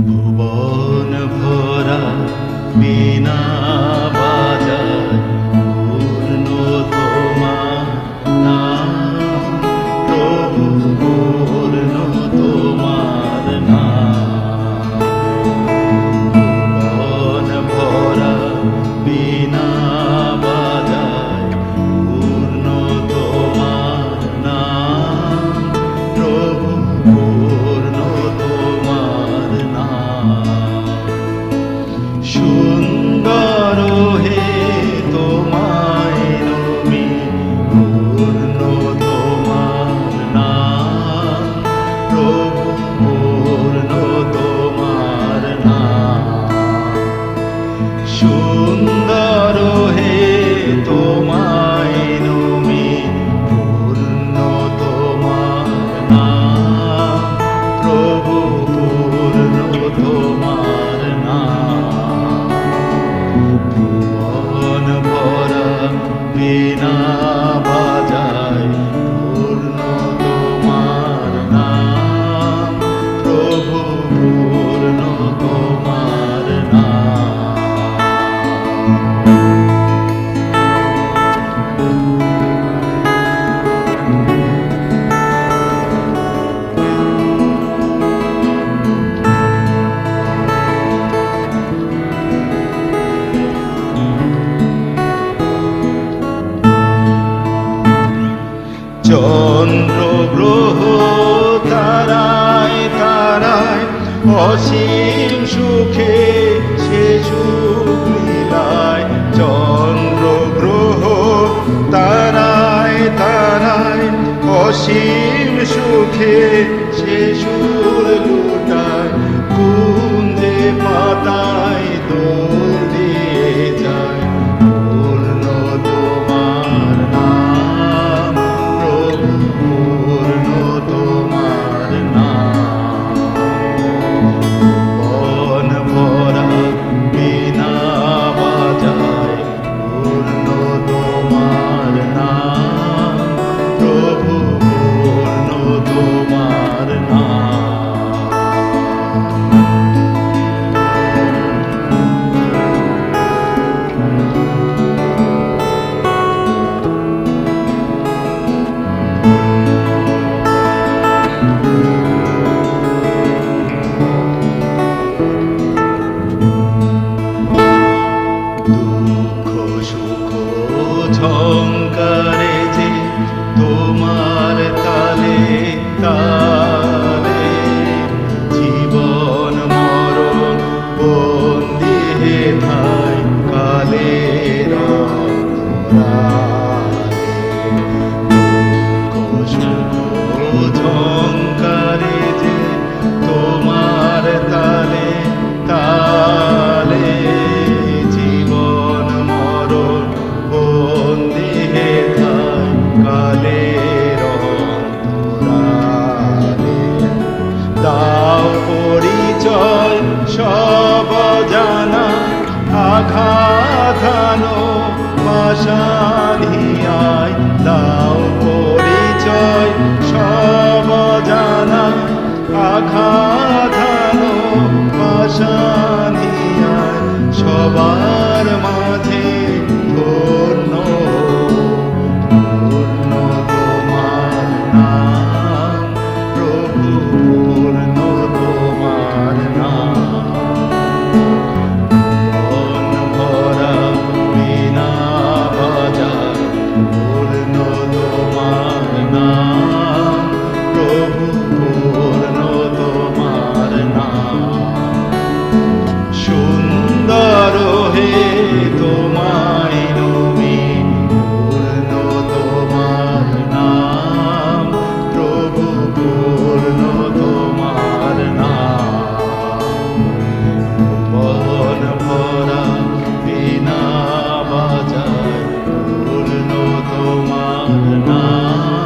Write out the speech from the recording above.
ভুবন ভরা বিনা চন্দ্র গ্রহ তারায় তারায় অসীম সুখে সে সুখ মিলায়। চন্দ্র গ্রহ তারায় তারায় অসীম সুখে সে সুখ day. Amen.